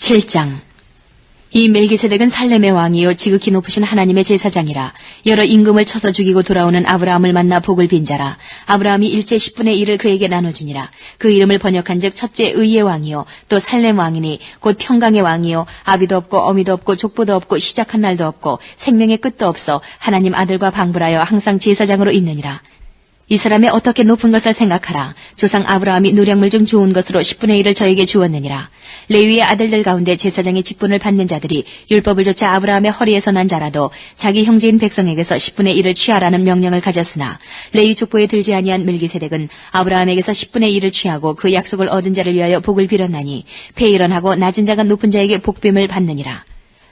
7장 이 멜기세덱은 살렘의 왕이요 지극히 높으신 하나님의 제사장이라 여러 임금을 쳐서 죽이고 돌아오는 아브라함을 만나 복을 빈자라 아브라함이 일제 10분의 1을 그에게 나눠주니라 그 이름을 번역한즉 첫째 의의 왕이요 또 살렘 왕이니 곧 평강의 왕이요 아비도 없고 어미도 없고 족보도 없고 시작한 날도 없고 생명의 끝도 없어 하나님 아들과 방불하여 항상 제사장으로 있느니라 이 사람의 어떻게 높은 것을 생각하라. 조상 아브라함이 노력물 중 좋은 것으로 10분의 1을 저에게 주었느니라. 레위의 아들들 가운데 제사장의 직분을 받는 자들이 율법을 조차 아브라함의 허리에서 난 자라도 자기 형제인 백성에게서 10분의 1을 취하라는 명령을 가졌으나 레위 족보에 들지 아니한 멜기세덱은 아브라함에게서 10분의 1을 취하고 그 약속을 얻은 자를 위하여 복을 빌었나니 폐일원하고 낮은 자가 높은 자에게 복됨을 받느니라.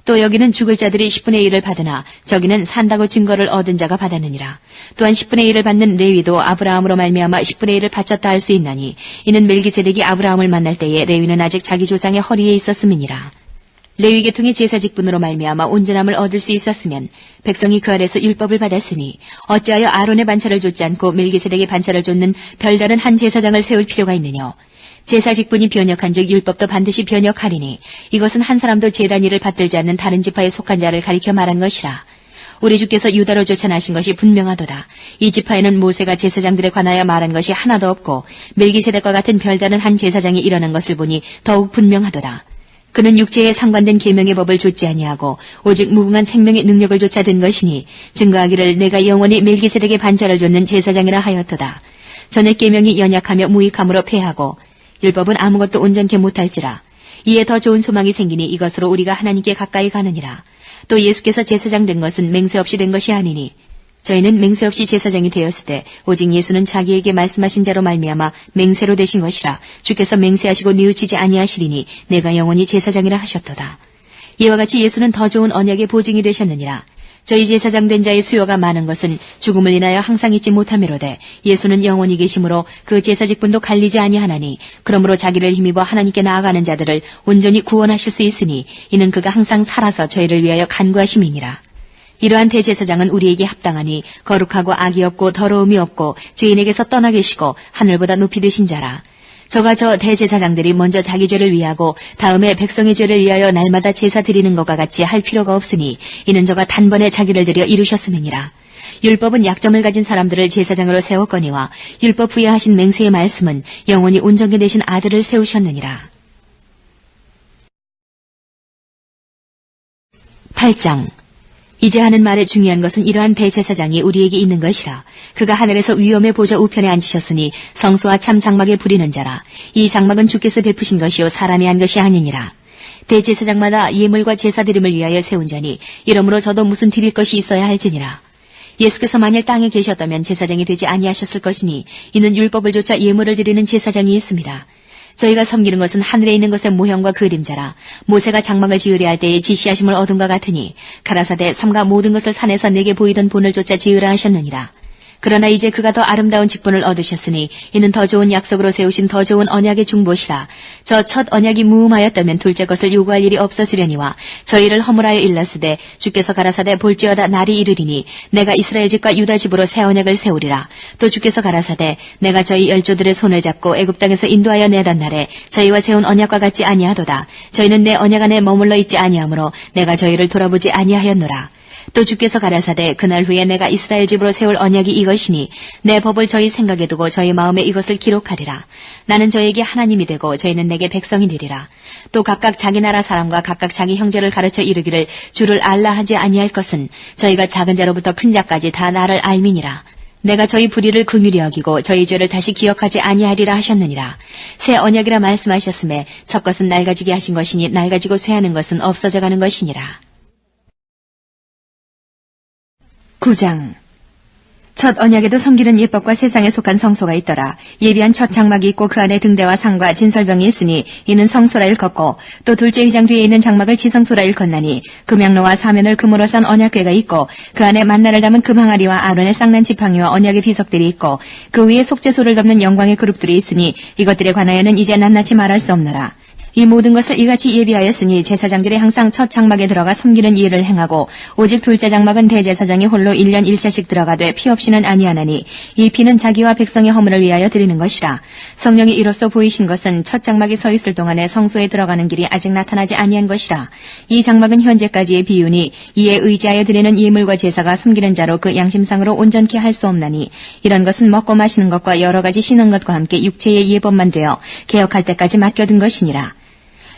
또 여기는 죽을 자들이 10분의 1을 받으나 저기는 산다고 증거를 얻은 자가 받았느니라. 또한 10분의 1을 받는 레위도 아브라함으로 말미암아 10분의 1을 바쳤다 할 수 있나니 이는 멜기세덱이 아브라함을 만날 때에 레위는 아직 자기 조상의 허리에 있었음이니라. 레위 계통의 제사 직분으로 말미암아 온전함을 얻을 수 있었으면 백성이 그 아래서 율법을 받았으니 어찌하여 아론의 반차를 줬지 않고 멜기세덱의 반차를 줬는 별다른 한 제사장을 세울 필요가 있느냐. 제사 직분이 변역한 즉 율법도 반드시 변역하리니 이것은 한 사람도 제단 일을 받들지 않는 다른 지파에 속한 자를 가리켜 말한 것이라. 우리 주께서 유다로 쫓아나신 것이 분명하도다. 이 지파에는 모세가 제사장들에 관하여 말한 것이 하나도 없고 멜기세덱과 같은 별다른 한 제사장이 일어난 것을 보니 더욱 분명하도다. 그는 육체에 상관된 계명의 법을 좇지 아니하고 오직 무궁한 생명의 능력을 쫓아 든 것이니 증거하기를 내가 영원히 멜기세덱의 반차를 줬는 제사장이라 하였도다. 전에 계명이 연약하며 무익함으로 패하고 율법은 아무것도 온전케 못할지라. 이에 더 좋은 소망이 생기니 이것으로 우리가 하나님께 가까이 가느니라. 또 예수께서 제사장 된 것은 맹세 없이 된 것이 아니니 저희는 맹세 없이 제사장이 되었을 때 오직 예수는 자기에게 말씀하신 자로 말미암아 맹세로 되신 것이라 주께서 맹세하시고 뉘우치지 아니하시리니 내가 영원히 제사장이라 하셨도다. 이와 같이 예수는 더 좋은 언약의 보증이 되셨느니라. 저희 제사장 된 자의 수요가 많은 것은 죽음을 인하여 항상 잊지 못함이로되 예수는 영원히 계심으로 그 제사 직분도 갈리지 아니하나니 그러므로 자기를 힘입어 하나님께 나아가는 자들을 온전히 구원하실 수 있으니 이는 그가 항상 살아서 저희를 위하여 간구하심이니라. 이러한 대제사장은 우리에게 합당하니 거룩하고 악이 없고 더러움이 없고 죄인에게서 떠나 계시고 하늘보다 높이 되신 자라. 저가 저 대제사장들이 먼저 자기 죄를 위하고 다음에 백성의 죄를 위하여 날마다 제사 드리는 것과 같이 할 필요가 없으니 이는 저가 단번에 자기를 들여 이루셨음이니라. 율법은 약점을 가진 사람들을 제사장으로 세웠거니와 율법 후에 하신 맹세의 말씀은 영원히 온전케 되신 아들을 세우셨느니라. 8장 이제 하는 말의 중요한 것은 이러한 대제사장이 우리에게 있는 것이라. 그가 하늘에서 위엄의 보좌 우편에 앉으셨으니 성소와 참 장막에 부리는 자라. 이 장막은 주께서 베푸신 것이요 사람이 한 것이 아니니라. 대제사장마다 예물과 제사 드림을 위하여 세운 자니 이러므로 저도 무슨 드릴 것이 있어야 할지니라. 예수께서 만일 땅에 계셨다면 제사장이 되지 아니하셨을 것이니 이는 율법을 조차 예물을 드리는 제사장이 있습니다. 저희가 섬기는 것은 하늘에 있는 것의 모형과 그림자라 모세가 장막을 지으려 할 때에 지시하심을 얻은과 같으니 가라사대 삼가 모든 것을 산에서 내게 보이던 본을 쫓아 지으라 하셨느니라. 그러나 이제 그가 더 아름다운 직분을 얻으셨으니 이는 더 좋은 약속으로 세우신 더 좋은 언약의 중보시라. 저 첫 언약이 무음하였다면 둘째 것을 요구할 일이 없었으려니와 저희를 허물하여 일렀으되 주께서 가라사대 볼지어다 날이 이르리니 내가 이스라엘 집과 유다 집으로 새 언약을 세우리라. 또 주께서 가라사대 내가 저희 열조들의 손을 잡고 애굽 땅에서 인도하여 내던 날에 저희와 세운 언약과 같지 아니하도다. 저희는 내 언약 안에 머물러 있지 아니하므로 내가 저희를 돌아보지 아니하였노라. 또 주께서 가라사대 그날 후에 내가 이스라엘 집으로 세울 언약이 이것이니 내 법을 저희 생각에 두고 저희 마음에 이것을 기록하리라. 나는 저에게 하나님이 되고 저희는 내게 백성이 되리라. 또 각각 자기 나라 사람과 각각 자기 형제를 가르쳐 이르기를 주를 알라 하지 아니할 것은 저희가 작은 자로부터 큰 자까지 다 나를 알미니라. 내가 저희 불의를 긍휼히 여기고 저희 죄를 다시 기억하지 아니하리라 하셨느니라. 새 언약이라 말씀하셨음에 첫 것은 낡아지게 하신 것이니 낡아지고 쇠하는 것은 없어져 가는 것이니라. 9장 첫 언약에도 섬기는 예법과 세상에 속한 성소가 있더라. 예비한 첫 장막이 있고 그 안에 등대와 상과 진설병이 있으니 이는 성소라 일컫고 또 둘째 휘장 뒤에 있는 장막을 지성소라 일컫나니 금양로와 사면을 금으로 산 언약궤가 있고 그 안에 만나를 담은 금항아리와 아론의 쌍난 지팡이와 언약의 비석들이 있고 그 위에 속죄소를 덮는 영광의 그룹들이 있으니 이것들에 관하여는 이제 낱낱이 말할 수 없노라. 이 모든 것을 이같이 예비하였으니 제사장들이 항상 첫 장막에 들어가 섬기는 일을 행하고 오직 둘째 장막은 대제사장이 홀로 1년 1차씩 들어가되 피 없이는 아니하나니 이 피는 자기와 백성의 허물을 위하여 드리는 것이라. 성령이 이로써 보이신 것은 첫 장막에 서 있을 동안에 성소에 들어가는 길이 아직 나타나지 아니한 것이라. 이 장막은 현재까지의 비유니 이에 의지하여 드리는 예물과 제사가 섬기는 자로 그 양심상으로 온전케 할 수 없나니 이런 것은 먹고 마시는 것과 여러 가지 신은 것과 함께 육체의 예법만 되어 개혁할 때까지 맡겨둔 것이니라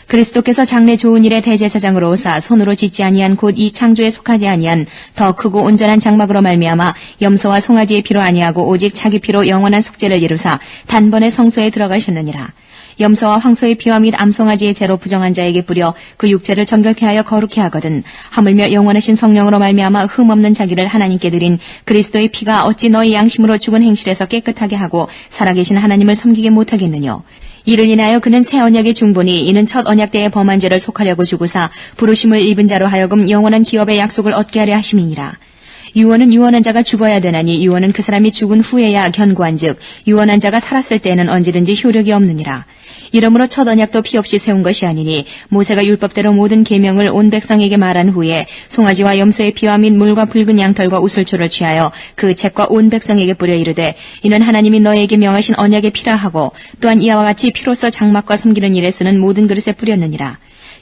그리스도께서 장래 좋은 일의 대제사장으로 오사 손으로 짓지 아니한 곧 이 창조에 속하지 아니한 더 크고 온전한 장막으로 말미암아 염소와 송아지의 피로 아니하고 오직 자기 피로 영원한 속죄를 이루사 단번에 성소에 들어가셨느니라. 염소와 황소의 피와 및 암송아지의 죄로 부정한 자에게 뿌려 그 육체를 정결케 하여 거룩케 하거든 하물며 영원하신 성령으로 말미암아 흠 없는 자기를 하나님께 드린 그리스도의 피가 어찌 너희 양심으로 죽은 행실에서 깨끗하게 하고 살아계신 하나님을 섬기게 못하겠느뇨 이를 인하여 그는 새 언약의 중보니 이는 첫 언약 때의 범한 죄를 속하려고 주고사 부르심을 입은 자로 하여금 영원한 기업의 약속을 얻게 하려 하심이니라. 유언은 유언한 자가 죽어야 되나니 유언은 그 사람이 죽은 후에야 견고한즉 유언한 자가 살았을 때에는 언제든지 효력이 없느니라. 이러므로 첫 언약도 피 없이 세운 것이 아니니 모세가 율법대로 모든 계명을 온 백성에게 말한 후에 송아지와 염소의 피와 및 물과 붉은 양털과 우슬초를 취하여 그 책과 온 백성에게 뿌려 이르되 이는 하나님이 너에게 명하신 언약의 피라 하고 또한 이와 같이 피로써 장막과 섬기는 일에 쓰는 모든 그릇에 뿌렸느니라.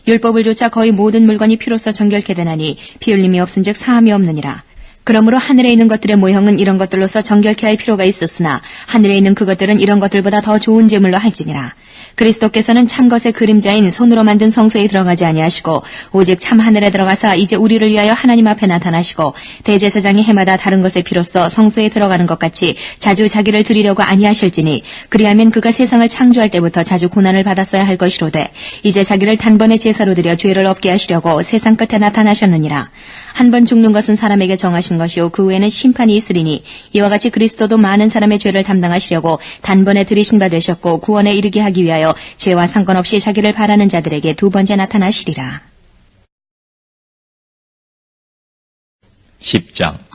율법을 조차 거의 모든 물건이 피로써 정결케 되나니 피 흘림이 없은즉 사함이 없느니라. 그러므로 하늘에 있는 것들의 모형은 이런 것들로서 정결케 할 필요가 있었으나 하늘에 있는 그것들은 이런 것들보다 더 좋은 제물로 할지니라. 그리스도께서는 참것의 그림자인 손으로 만든 성소에 들어가지 아니하시고 오직 참 하늘에 들어가사 이제 우리를 위하여 하나님 앞에 나타나시고 대제사장이 해마다 다른 것의 피로써 성소에 들어가는 것 같이 자주 자기를 드리려고 아니하실지니 그리하면 그가 세상을 창조할 때부터 자주 고난을 받았어야 할 것이로되 이제 자기를 단번에 제사로 드려 죄를 없게 하시려고 세상 끝에 나타나셨느니라. 한 번 죽는 것은 사람에게 정하신 것이요 그 후에는 심판이 있으리니 이와 같이 그리스도도 많은 사람의 죄를 담당하시려고 단번에 들이신 바 되셨고 구원에 이르게 하기 위하여 죄와 상관없이 자기를 바라는 자들에게 두 번째 나타나시리라. 10장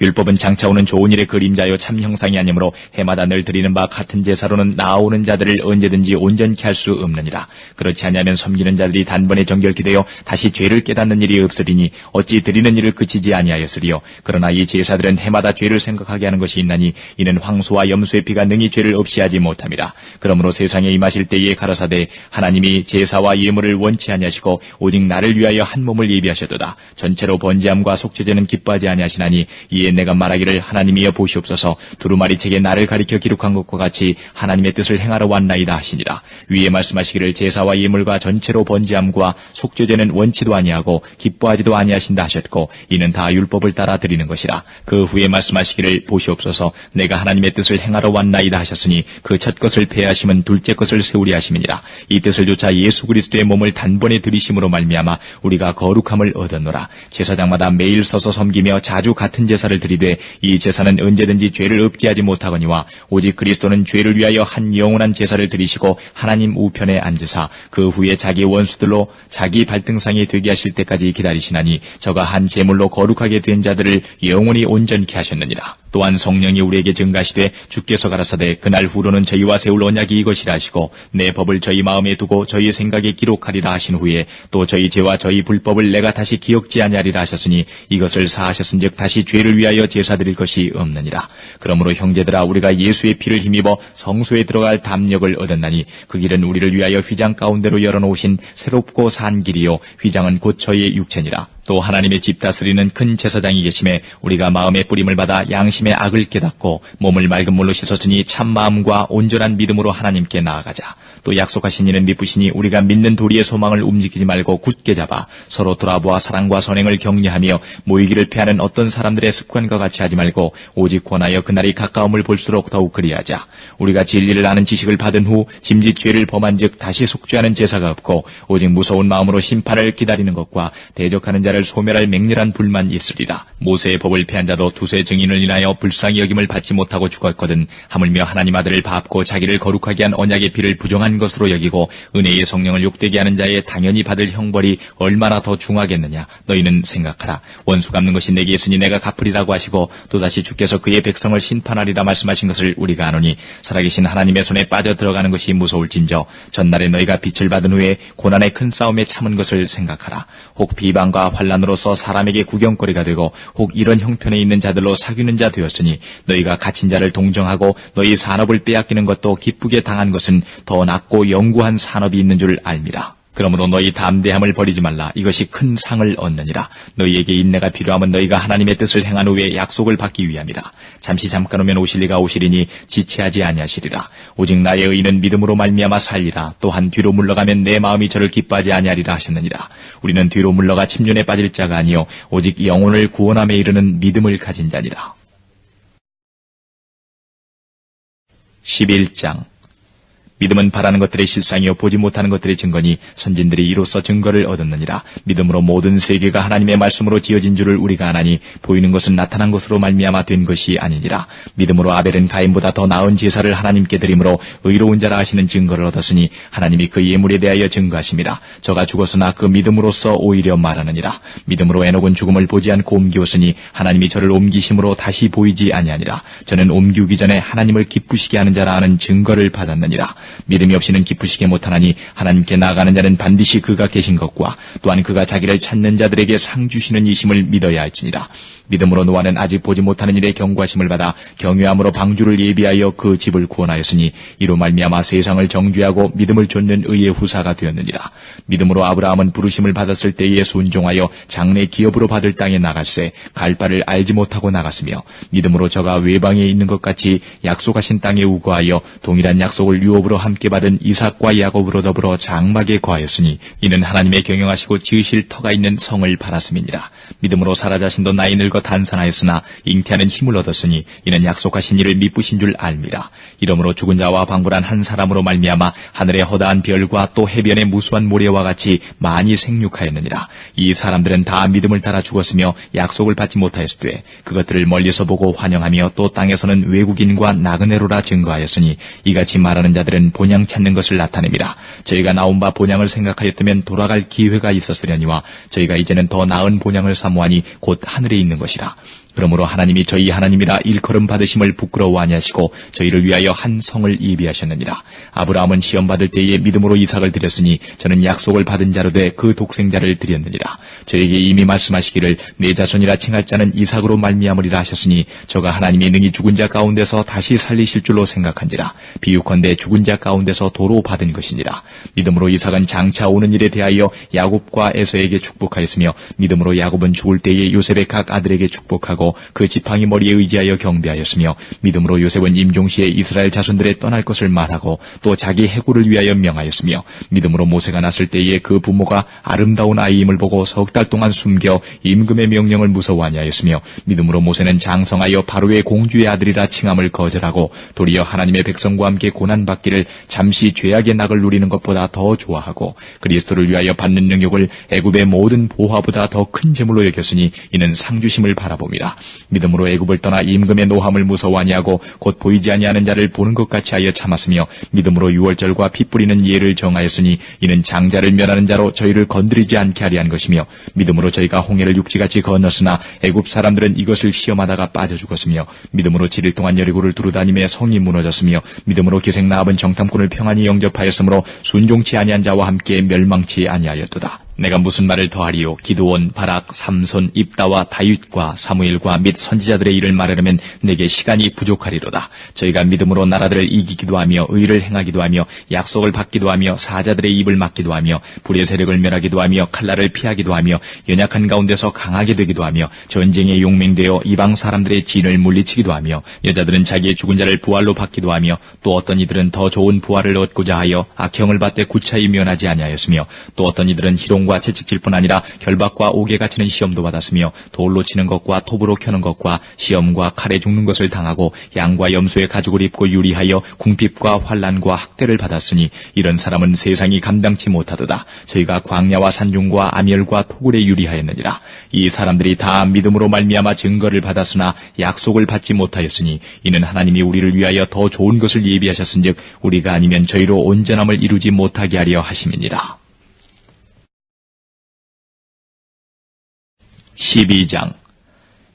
율법은 장차 오는 좋은 일의 그림자요 참 형상이 아니므로 해마다 늘 드리는 바 같은 제사로는 나오는 자들을 언제든지 온전케 할 수 없느니라. 그렇지 아니하면 섬기는 자들이 단번에 정결케 되어 다시 죄를 깨닫는 일이 없으리니 어찌 드리는 일을 그치지 아니하였으리요. 그러나 이 제사들은 해마다 죄를 생각하게 하는 것이 있나니 이는 황소와 염소의 피가 능히 죄를 없이 하지 못함이라. 그러므로 세상에 임하실 때에 가라사대 하나님이 제사와 예물을 원치 아니하시고 오직 나를 위하여 한 몸을 예비하셨도다. 전체로 번제함과 속죄제는 기뻐하지 아니하시나니 이에 내가 말하기를 하나님이여 보시옵소서 두루마리 책에 나를 가리켜 기록한 것과 같이 하나님의 뜻을 행하러 왔나이다 하시니라. 위에 말씀하시기를 제사와 예물과 전체로 번제함과 속죄제는 원치도 아니하고 기뻐하지도 아니하신다 하셨고 이는 다 율법을 따라 드리는 것이라. 그 후에 말씀하시기를 보시옵소서 내가 하나님의 뜻을 행하러 왔나이다 하셨으니 그 첫 것을 폐하심은 둘째 것을 세우리 하심이니라. 이 뜻을 조차 예수 그리스도의 몸을 단번에 들이심으로 말미암아 우리가 거룩함을 얻었노라. 제사장마다 매일 서서 섬기며 자주 같은 제사를 드리되 이 제사는 언제든지 죄를 없게 하지 못하거니와 오직 그리스도는 죄를 위하여 한 영원한 제사를 드리시고 하나님 우편에 앉으사 그 후에 자기 원수들로 자기 발등상이 되게 하실 때까지 기다리시나니 저가 한 제물로 거룩하게 된 자들을 영원히 온전케 하셨느니라. 또한 성령이 우리에게 증가시되 주께서 가라사대 그날 후로는 저희와 세울 언약이 이것이라 하시고 내 법을 저희 마음에 두고 저희 생각에 기록하리라 하신 후에 또 저희 죄와 저희 불법을 내가 다시 기억지 아니하리라 하셨으니 이것을 사하셨은즉 다시 죄를 위 하여 제사 드릴 것이 없느니라. 그러므로 형제들아 우리가 예수의 피를 힘입어 성소에 들어갈 담력을 얻었나니 그 길은 우리를 위하여 휘장 가운데로 열어놓으신 새롭고 산 길이요 휘장은 곧 저희의 육체니라. 또 하나님의 집 다스리는 큰 제사장이 계심에 우리가 마음의 뿌림을 받아 양심의 악을 깨닫고 몸을 맑은 물로 씻었으니 참 마음과 온전한 믿음으로 하나님께 나아가자. 또 약속하신 이는 미쁘시니 우리가 믿는 도리의 소망을 움직이지 말고 굳게 잡아 서로 돌아보아 사랑과 선행을 격려하며 모이기를 피하는 어떤 사람들의 습관과 같이 하지 말고 오직 권하여 그날이 가까움을 볼수록 더욱 그리하자. 우리가 진리를 아는 지식을 받은 후 짐짓 죄를 범한 즉 다시 속죄하는 제사가 없고 오직 무서운 마음으로 심판을 기다리는 것과 대적하는 자를 자를 소멸할 맹렬한 불만 있으리라. 모세의 법을 폐한 자도 두세 증인을 인하여 불쌍히 여김을 받지 못하고 죽었거든 하물며 하나님 아들을 밟고 자기를 거룩하게 한 언약의 피를 부정한 것으로 여기고 은혜의 성령을 욕되게 하는 자의 당연히 받을 형벌이 얼마나 더 중하겠느냐. 너희는 생각하라. 원수 갚는 것이 내게 있으니 내가 갚으리라고 하시고 또다시 주께서 그의 백성을 심판하리라 말씀하신 것을 우리가 아노니 살아계신 하나님의 손에 빠져 들어가는 것이 무서울진저 전날에 너희가 빛을 받은 후에 고난의 큰 싸움에 참은 것을 생각하라. 혹 비방과 환 란으로서 사람에게 구경거리가 되고 혹 이런 형편에 있는 자들로 사귀는 자 되었으니 너희가 갇힌 자를 동정하고 너희 산업을 빼앗기는 것도 기쁘게 당한 것은 더 낫고 영구한 산업이 있는 줄 알미라. 그러므로 너희 담대함을 버리지 말라. 이것이 큰 상을 얻느니라. 너희에게 인내가 필요하면 너희가 하나님의 뜻을 행한 후에 약속을 받기 위함이라. 잠시 잠깐 오면 오실 리가 오시리니 지체하지 아니하시리라. 오직 나의 의는 믿음으로 말미암아 살리라. 또한 뒤로 물러가면 내 마음이 저를 기뻐하지 아니하리라 하셨느니라. 우리는 뒤로 물러가 침륜에 빠질 자가 아니요 오직 영혼을 구원함에 이르는 믿음을 가진 자니라. 11장 믿음은 바라는 것들의 실상이요 보지 못하는 것들의 증거니 선진들이 이로써 증거를 얻었느니라. 믿음으로 모든 세계가 하나님의 말씀으로 지어진 줄을 우리가 아나니 보이는 것은 나타난 것으로 말미암아 된 것이 아니니라. 믿음으로 아벨은 가인보다 더 나은 제사를 하나님께 드림으로 의로운 자라 하시는 증거를 얻었으니 하나님이 그 예물에 대하여 증거하심이라 저가 죽었으나 그 믿음으로써 오히려 말하느니라. 믿음으로 에녹은 죽음을 보지 않고 옮기었으니 하나님이 저를 옮기심으로 다시 보이지 아니하니라. 저는 옮기기 전에 하나님을 기쁘시게 하는 자라 하는 증거를 받았느니라 믿음이 없이는 기쁘시게 못하나니 하나님께 나아가는 자는 반드시 그가 계신 것과 또한 그가 자기를 찾는 자들에게 상 주시는 이심을 믿어야 할지니라. 믿음으로 노아는 아직 보지 못하는 일에 경고하심을 받아 경외함으로 방주를 예비하여 그 집을 구원하였으니 이로 말미암아 세상을 정죄하고 믿음을 좇는 의의 후사가 되었느니라. 믿음으로 아브라함은 부르심을 받았을 때에 순종하여 장래 기업으로 받을 땅에 나갈새 갈 바를 알지 못하고 나갔으며 믿음으로 저가 외방에 있는 것 같이 약속하신 땅에 우거하여 동일한 약속을 유업으로 함께 받은 이삭과 야곱으로 더불어 장막에 거하였으니 이는 하나님의 경영하시고 지으실 터가 있는 성을 바랐음이니라. 믿음으로 사라 자신도 나이 늙어 단산하였으나 잉태하는 힘을 얻었으니 이는 약속하신 이를 미쁘신 줄 알미라. 이러므로 죽은 자와 방불한 한 사람으로 말미암아 하늘의 허다한 별과 또 해변의 무수한 모래와 같이 많이 생육하였느니라. 이 사람들은 다 믿음을 따라 죽었으며 약속을 받지 못하였을 때 그것들을 멀리서 보고 환영하며 또 땅에서는 외국인과 나그네로라 증거하였으니 이같이 말하는 자들은 본향 찾는 것을 나타냅니다. 저희가 나온 바 본향을 생각하였다면 돌아갈 기회가 있었으려니와 저희가 이제는 더 나은 본향을 사모하니 곧 하늘에 있는 것 이라. 그러므로 하나님이 저희 하나님이라 일컬음 받으심을 부끄러워 아니하시고 저희를 위하여 한 성을 예비하셨느니라. 아브라함은 시험 받을 때에 믿음으로 이삭을 드렸으니 저는 약속을 받은 자로 돼그 독생자를 드렸느니라. 저에게 이미 말씀하시기를 내 자손이라 칭할 자는 이삭으로 말미암으리라 하셨으니 저가 하나님이 능히 죽은 자 가운데서 다시 살리실 줄로 생각한지라. 비유컨대 죽은 자 가운데서 도로 받은 것이니라. 믿음으로 이삭은 장차 오는 일에 대하여 야곱과 에서에게 축복하였으며 믿음으로 야곱은 죽을 때에 요셉의 각 아들에게 축복하고 그 지팡이 머리에 의지하여 경배하였으며 믿음으로 요셉은 임종시에 이스라엘 자손들의 떠날 것을 말하고 또 자기 해고를 위하여 명하였으며 믿음으로 모세가 났을 때에 그 부모가 아름다운 아이임을 보고 석 달 동안 숨겨 임금의 명령을 무서워하니 하였으며 믿음으로 모세는 장성하여 바로의 공주의 아들이라 칭함을 거절하고 도리어 하나님의 백성과 함께 고난받기를 잠시 죄악의 낙을 누리는 것보다 더 좋아하고 그리스도를 위하여 받는 능력을 애굽의 모든 보화보다 더 큰 재물로 여겼으니 이는 상주심을 바라봅니다. 믿음으로 애굽을 떠나 임금의 노함을 무서워하니 하고 곧 보이지 아니하는 자를 보는 것 같이 하여 참았으며 믿음으로 유월절과 피 뿌리는 예를 정하였으니 이는 장자를 멸하는 자로 저희를 건드리지 않게 하리 한 것이며 믿음으로 저희가 홍해를 육지같이 건넜으나 애굽 사람들은 이것을 시험하다가 빠져 죽었으며 믿음으로 7일 동안 여리고를 두루다니며 성이 무너졌으며 믿음으로 기생 나합은 정탐꾼을 평안히 영접하였으므로 순종치 아니한 자와 함께 멸망치 아니하였도다. 내가 무슨 말을 더하리요? 기도원, 바락, 삼손, 입다와 다윗과 사무엘과 및 선지자들의 일을 말하려면 내게 시간이 부족하리로다. 저희가 믿음으로 나라들을 이기기도 하며 의를 행하기도 하며 약속을 받기도 하며 사자들의 입을 막기도 하며 불의 세력을 멸하기도 하며 칼날을 피하기도 하며 연약한 가운데서 강하게 되기도 하며 전쟁에 용맹되어 이방 사람들의 진을 물리치기도 하며 여자들은 자기의 죽은 자를 부활로 받기도 하며 또 어떤 이들은 더 좋은 부활을 얻고자 하여 악형을 받되 구차히 면하지 아니하였으며 또 어떤 이들은 희롱 조롱과 채찍질 뿐 아니라 결박과 옥에가 치는 시험도 받았으며 돌로 치는 것과 톱으로 켜는 것과 시험과 칼에 죽는 것을 당하고 양과 염소의 가죽을 입고 유리하여 궁핍과 환란과 학대를 받았으니 이런 사람은 세상이 감당치 못하도다. 저희가 광야와 산중과 암열과 토굴에 유리하였느니라. 이 사람들이 다 믿음으로 말미암아 증거를 받았으나 약속을 받지 못하였으니 이는 하나님이 우리를 위하여 더 좋은 것을 예비하셨은즉 우리가 아니면 저희로 온전함을 이루지 못하게 하려 하심이니라. 12장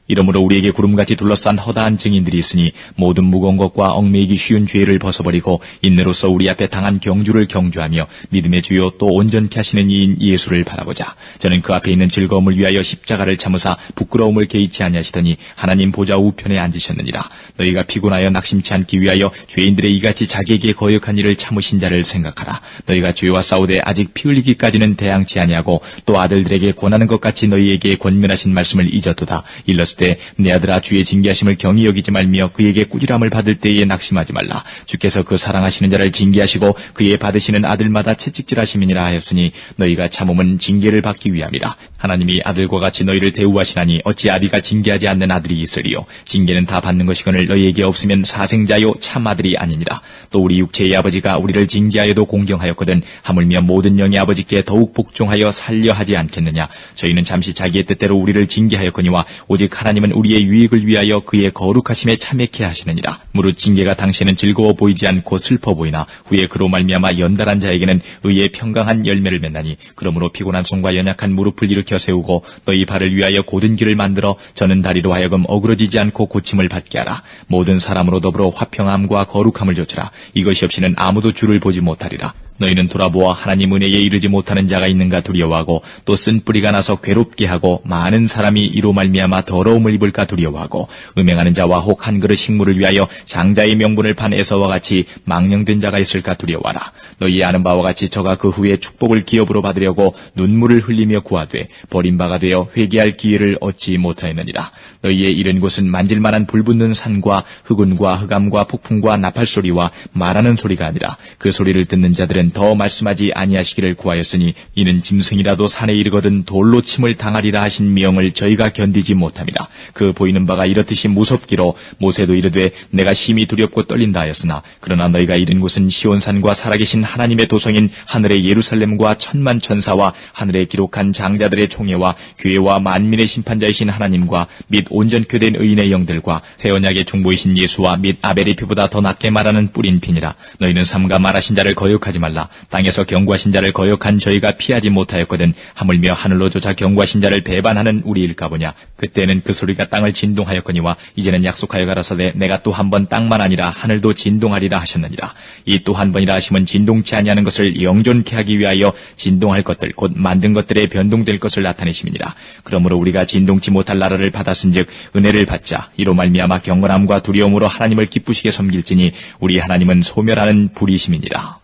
이러므로 우리에게 구름같이 둘러싼 허다한 증인들이 있으니 모든 무거운 것과 얽매이기 쉬운 죄를 벗어버리고 인내로서 우리 앞에 당한 경주를 경주하며 믿음의 주요 또 온전케 하시는 이인 예수를 바라보자. 저는 그 앞에 있는 즐거움을 위하여 십자가를 참으사 부끄러움을 개의치 아니하시더니 하나님 보좌 우편에 앉으셨느니라. 너희가 피곤하여 낙심치 않기 위하여 죄인들의 이같이 자기에게 거역한 일을 참으신 자를 생각하라. 너희가 죄와 싸우되 아직 피 흘리기까지는 대항치 아니하고 또 아들들에게 권하는 것 같이 너희에게 권면하신 말씀을 잊었도다. 일 때내 아들아 주의 징계하심을 경히 여기지 말며 그에게 꾸지람을 받을 때에 낙심하지 말라. 주께서 그 사랑하시는 자를 징계하시고 그의 받으시는 아들마다 채찍질하심이니라 하였으니 너희가 참음은 징계를 받기 위함이라. 하나님이 아들과 같이 너희를 대우하시나니 어찌 아비가 징계하지 않는 아들이 있으리요. 징계는 다 받는 것이거늘 너희에게 없으면 사생자요 참 아들이 아니니라. 또 우리 육체의 아버지가 우리를 징계하여도 공경하였거든 하물며 모든 영의 아버지께 더욱 복종하여 살려 하지 않겠느냐. 저희는 잠시 자기의 뜻대로 우리를 징계하였거니와 오직 하나 님은 우리의 유익을 위하여 그의 거룩하심에 참여케 하시느니라. 무릇 징계가 당시에는 즐거워 보이지 않고 슬퍼 보이나 후에 그로 말미암아 연달한 자에게는 의의 평강한 열매를 맺나니 그러므로 피곤한 손과 연약한 무릎을 일으켜 세우고 너희 발을 위하여 고든 길을 만들어 저는 다리로 하여금 어그러지지 않고 고침을 받게 하라. 모든 사람으로 더불어 화평함과 거룩함을 조치라. 이것이 없이는 아무도 주를 보지 못하리라. 너희는 돌아보아 하나님 은혜에 이르지 못하는 자가 있는가 두려워하고 또 쓴 뿌리가 나서 괴롭게 하고 많은 사람이 이로 말미암아 더러움을 입을까 두려워하고 음행하는 자와 혹 한 그릇 식물을 위하여 장자의 명분을 판 에서와 같이 망령된 자가 있을까 두려워하라. 너희 아는 바와 같이 저가 그 후에 축복을 기업으로 받으려고 눈물을 흘리며 구하되 버림바가 되어 회개할 기회를 얻지 못하였느니라. 너희의 이른 곳은 만질만한 불붙는 산과 흑운과 흑암과 폭풍과 나팔 소리와 말하는 소리가 아니라 그 소리를 듣는 자들은 더 말씀하지 아니하시기를 구하였으니 이는 짐승이라도 산에 이르거든 돌로 침을 당하리라 하신 명을 저희가 견디지 못함이라. 그 보이는 바가 이렇듯이 무섭기로 모세도 이르되 내가 심히 두렵고 떨린다 하였으나 그러나 너희가 이른 곳은 시온산과 살아계신 하나님의 도성인 하늘의 예루살렘과 천만 천사와 하늘에 기록한 장자들의 총회와 교회와 만민의 심판자이신 하나님과 및 온전케 된 의인의 영들과 새 언약의 중보이신 예수와 및 아벨의 피보다 더 낫게 말하는 뿌린 피니라. 너희는 삼가 말하신 자를 거역하지 말라. 땅에서 경고하신 자를 거역한 저희가 피하지 못하였거든 하물며 하늘로 조차 경고하신 자를 배반하는 우리일까 보냐. 그때는 그 소리가 땅을 진동하였거니와 이제는 약속하여 가라사대 내가 또 한 번 땅만 아니라 하늘도 진동하리라 하셨느니라. 이 또 한 번이라 하심은 진동치 아니하는 것을 영존케 하기 위하여 진동할 것들 곧 만든 것들에 변동될 것을 나타내심이니라. 그러므로 우리가 진동치 못할 나라를 받았은즉 은혜를 받자 이로 말미암아 경건함과 두려움으로 하나님을 기쁘시게 섬길지니 우리 하나님은 소멸하는 불이심이니라.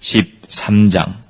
13장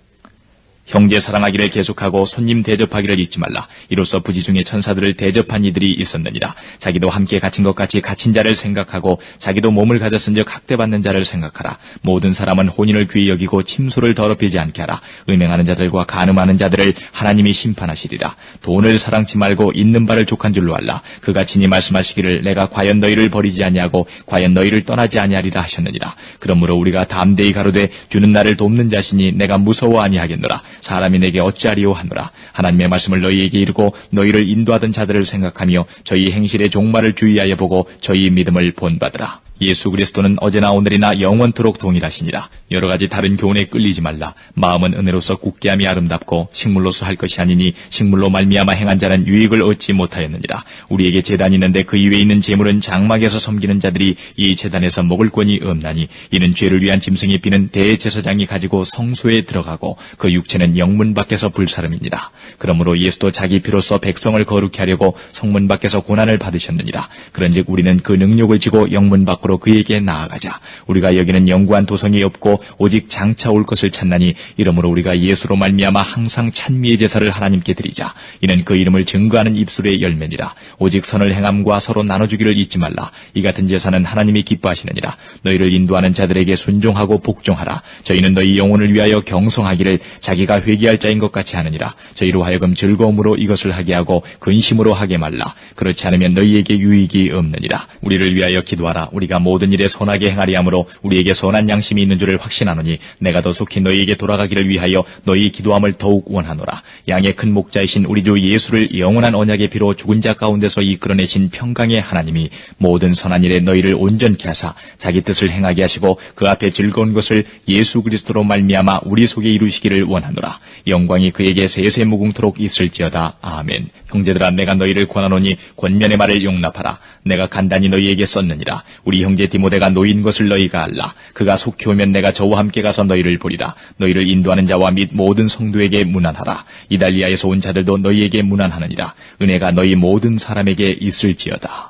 형제 사랑하기를 계속하고 손님 대접하기를 잊지 말라. 이로써 부지 중에 천사들을 대접한 이들이 있었느니라. 자기도 함께 갇힌 것 같이 갇힌 자를 생각하고 자기도 몸을 가졌은즉 학대받는 자를 생각하라. 모든 사람은 혼인을 귀히 여기고 침소를 더럽히지 않게 하라. 음행하는 자들과 간음하는 자들을 하나님이 심판하시리라. 돈을 사랑치 말고 있는 바를 족한 줄로 알라. 그가 친히 말씀하시기를 내가 과연 너희를 버리지 아니하고 과연 너희를 떠나지 아니하리라 하셨느니라. 그러므로 우리가 담대히 가로되 주는 나를 돕는 자시니 내가 무서워 아니하겠노라. 사람이 내게 어찌하리요 하노라. 하나님의 말씀을 너희에게 이르고 너희를 인도하던 자들을 생각하며 저희 행실의 종말을 주의하여 보고 저희 믿음을 본받으라. 예수 그리스도는 어제나 오늘이나 영원토록 동일하시니라. 여러 가지 다른 교훈에 끌리지 말라. 마음은 은혜로서 굳게함이 아름답고 식물로서 할 것이 아니니 식물로 말미암아 행한 자는 유익을 얻지 못하였느니라. 우리에게 재단이 있는데 그 이외에 있는 재물은 장막에서 섬기는 자들이 이 재단에서 먹을 권이 없나니 이는 죄를 위한 짐승의 피는 대제사장이 가지고 성소에 들어가고 그 육체는 영문 밖에서 불사름이니라. 그러므로 예수도 자기 피로써 백성을 거룩히 하려고 성문 밖에서 고난을 받으셨느니라. 그런즉 우리는 그 능력을 지고 영문 밖으로 앞으로 그에게 나아가자. 우리가 여기는 영구한 도성이 없고 오직 장차 올 것을 찾나니 이러므로 우리가 예수로 말미암아 항상 찬미의 제사를 하나님께 드리자. 이는 그 이름을 증거하는 입술의 열매니라. 오직 선을 행함과 서로 나눠주기를 잊지 말라. 이 같은 제사는 하나님이 기뻐하시느니라. 너희를 인도하는 자들에게 순종하고 복종하라. 저희는 너희 영혼을 위하여 경성하기를 자기가 회개할 자인 것 같이 하느니라. 저희로 하여금 즐거움으로 이것을 하게 하고 근심으로 하게 말라. 그렇지 않으면 너희에게 유익이 없느니라. 우리를 위하여 기도하라. 우리가 모든 일에 선하게 행하리 하므로 우리에게 선한 양심이 있는 줄을 확신하노니 내가 더 속히 너희에게 돌아가기를 위하여 너희 기도함을 더욱 원하노라. 양의 큰 목자이신 우리 주 예수를 영원한 언약의 피로 죽은 자 가운데서 이끌어내신 평강의 하나님이 모든 선한 일에 너희를 온전케 하사 자기 뜻을 행하게 하시고 그 앞에 즐거운 것을 예수 그리스도로 말미암아 우리 속에 이루시기를 원하노라. 영광이 그에게 세세 무궁토록 있을지어다. 아멘. 형제들아 내가 너희를 권하노니 권면의 말을 용납하라. 내가 간단히 너희에게 썼느니라. 우리 형제 디모데가 노인 것을 너희가 알라. 그가 속히 오면 내가 저와 함께 가서 너희를 보리라. 너희를 인도하는 자와 및 모든 성도에게 문안하라. 이달리아에서 온 자들도 너희에게 문안하느니라. 은혜가 너희 모든 사람에게 있을지어다.